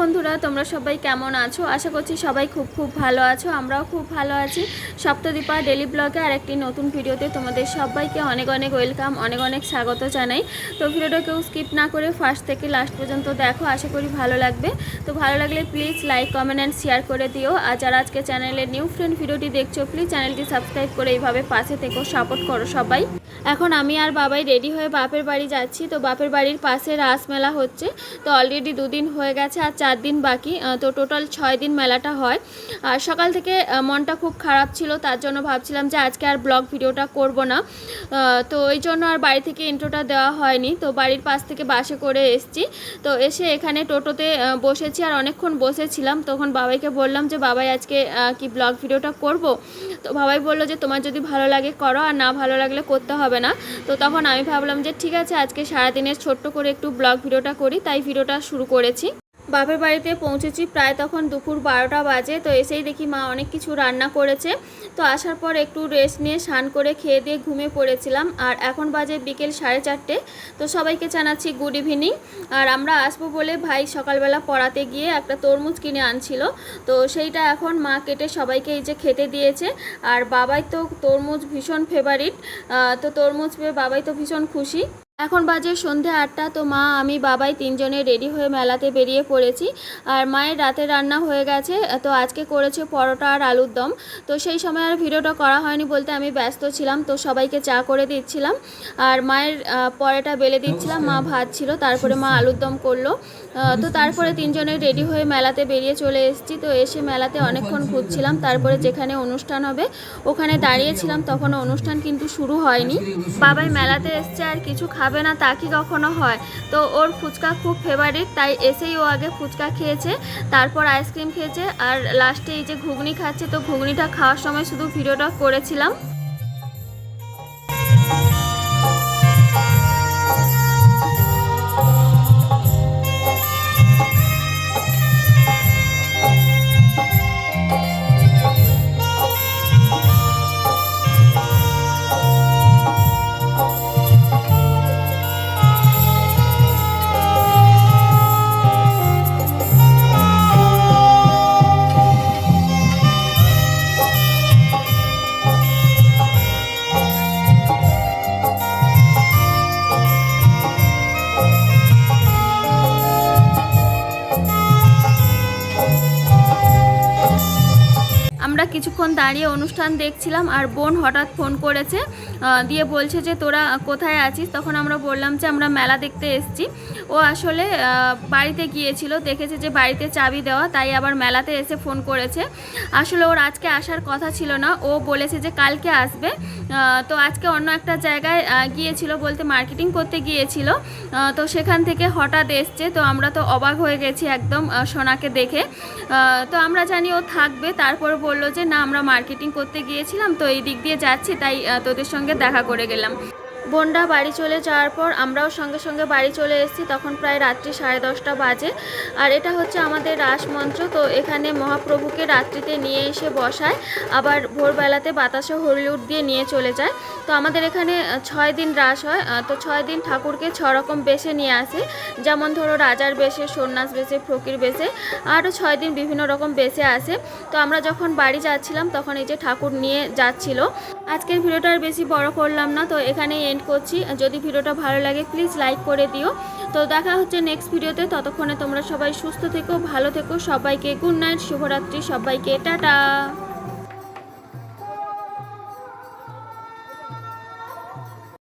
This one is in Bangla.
বন্ধুরা, তোমরা সবাই কেমন আছো? আশা করছি সবাই খুব খুব ভালো আছো, আমরাও খুব ভালো আছি। সপ্তদীপা ডেলি ব্লগে আর একটি নতুন ভিডিওতে তোমাদের সবাইকে অনেক অনেক ওয়েলকাম, অনেক অনেক স্বাগত জানাই। তো ভিডিওটা কেউ স্কিপ না করে ফার্স্ট থেকে লাস্ট পর্যন্ত দেখো, আশা করি ভালো লাগবে। তো ভালো লাগলে please like comment and share করে দিও। আর যারা আজকে চ্যানেলে নিউ ফ্রেন্ড ভিডিওটি দেখছ প্লিজ চ্যানেলটি সাবস্ক্রাইব করে এইভাবে পাশে থেকেও সাপোর্ট করো সবাই। এখন আমি আর বাবাই রেডি হয়ে বাপের বাড়ি যাচ্ছি। তো বাপের বাড়ির পাশে রাস মেলা হচ্ছে। তো অলরেডি দুদিন হয়ে গেছে আর চার দিন বাকি তো টোটাল ছয় দিন মেলাটা হয়। আর সকাল থেকে মনটা খুব খারাপ ছিল, তার জন্য ভাবছিলাম যে আজকে আর ব্লগ ভিডিওটা করব না। তো ওই জন্য আর বাড়ি থেকে ইন্ট্রোটা দেওয়া হয়নি। তো বাড়ির পাশ থেকে বাসে করে এসছি। তো এসে এখানে টোটোতে বসেছি আর অনেকক্ষণ বসেছিলাম। তখন বাবাইকে বললাম যে, বাবাই, আজকে কি ব্লগ ভিডিওটা করব? তো বাবাই বলল যে, তোমার যদি ভালো লাগে, করো, আর না ভালো লাগলে করতে হবে না। তো তখন আমি ভাবলাম যে, ঠিক আছে, আজকে সারাদিনের ছোট্ট করে একটু ব্লগ ভিডিওটা করি। তাই ভিডিওটা শুরু করেছি। বাপের বাড়িতে পৌঁছেছি। প্রায় তখন দুপুর বারোটা বাজে। তো এসেই দেখি মা অনেক কিছু রান্না করেছে। তো আসার পর একটু রেস্ট নিয়ে স্নান করে খেয়ে দিয়ে ঘুমিয়ে পড়েছিলাম। আর এখন বাজে বিকেল সাড়ে চারটে। তো সবাইকে জানাচ্ছি গুড ইভিনিং আর আমরা আসব বলে ভাই সকালবেলা পড়াতে গিয়ে একটা তরমুজ কিনে আনছিল। তো সেইটা এখন মা কেটে সবাইকে এই যে খেতে দিয়েছে। আর বাবাই তো তরমুজ ভীষণ ফেভারিট তো তরমুজ পেয়ে বাবাই তো ভীষণ খুশি। এখন বাজে সন্ধে আটটা, তো মা, আমি, বাবাই তিনজনে রেডি হয়ে মেলাতে বেরিয়ে পড়েছি। আর মায়ের রাতে রান্না হয়ে গেছে, তো আজকে করেছে পরোটা আর আলুর দম। তো সেই সময় আর ভিডিওটা করা হয়নি বলতে আমি ব্যস্ত ছিলাম, তো সবাইকে চা করে দিচ্ছিলাম। আর মায়ের পরোটা বেলে দিচ্ছিলাম, মা ভাত ছিল, তারপরে মা আলুর দম করল। তো তারপরে তিনজনে রেডি হয়ে মেলাতে বেরিয়ে চলে এসেছি, তো এসে মেলাতে অনেকক্ষণ ঘুরছিলাম, তারপরে যেখানে অনুষ্ঠান হবে, ওখানে দাঁড়িয়েছিলাম তখন অনুষ্ঠান কিন্তু শুরু হয়নি। বাবাই মেলাতে এসছে, আর কিছু খাবে না, তা কি কখনো হয়? তো ওর ফুচকা খুব ফেভারিট তাই এসেই ও আগে ফুচকা খেয়েছে, তারপর আইসক্রিম খেয়েছে, আর লাস্টে এই যে ঘুগনি খাচ্ছে, তো ঘুগনিটা খাওয়ার সময় শুধু ভিডিওটা করেছিলাম। আমরা কিছুক্ষণ দাঁড়িয়ে অনুষ্ঠান দেখছিলাম আর বোন হঠাৎ ফোন করেছে দিয়ে বলছে যে তোরা কোথায় আছিস? তখন আমরা বললাম যে আমরা মেলা দেখতে এসেছি। ও আসলে বাড়িতে গিয়েছিল, দেখেছে যে বাড়িতে চাবি দেওয়া, তাই আবার মেলাতে এসে ফোন করেছে। আসলে ওর আজকে আসার কথা ছিল না, ও বলেছে যে কালকে আসবে। তো আজকে অন্য একটা জায়গায় গিয়েছিল বলতে মার্কেটিং করতে গিয়েছিল। তো সেখান থেকে হঠাৎ এসছে, তো আমরা তো অবাক হয়ে গেছি একদম সোনাকে দেখে। তো আমরা জানি ও থাকবে, তারপর বলল যে, না, আমরা মার্কেটিং করতে গিয়েছিলাম, তো এই দিক দিয়ে যাচ্ছি, তাই তোদের সঙ্গে দেখা করে গেলাম। বোনরা বাড়ি চলে যাওয়ার পর আমরাও সঙ্গে সঙ্গে বাড়ি চলে এসেছি, তখন প্রায় রাত্রি সাড়ে দশটা বাজে। আর এটা হচ্ছে আমাদের রাসমঞ্চ তো এখানে মহাপ্রভুকে রাত্রিতে নিয়ে এসে বসায়, আবার ভোরবেলাতে বাতাসে হরিউড দিয়ে নিয়ে চলে যায়। তো আমাদের এখানে ছয় দিন রাস হয় তো ছয় দিন ঠাকুরকে ছ রকম বেশে নিয়ে আসে। যেমন ধরো রাজার বেশে, সন্ন্যাস বেশে, ফকির বেশে, আরও ছয় দিন বিভিন্ন রকম বেশে আসে। তো আমরা যখন বাড়ি যাচ্ছিলাম, তখন এই যে ঠাকুর নিয়ে যাচ্ছিল। আজকের ভিডিওটা আর বেশি বড় করলাম না, তো এখানেই এন্ড করছি। যদি ভিডিওটা ভালো লাগে প্লিজ লাইক করে দিও। তো দেখা হচ্ছে নেক্সট ভিডিওতে ততক্ষণে তোমরা সবাই সুস্থ থেকো, ভালো থেকো, সবাইকে গুড নাইট শুভরাত্রি, সবাইকে টাটা।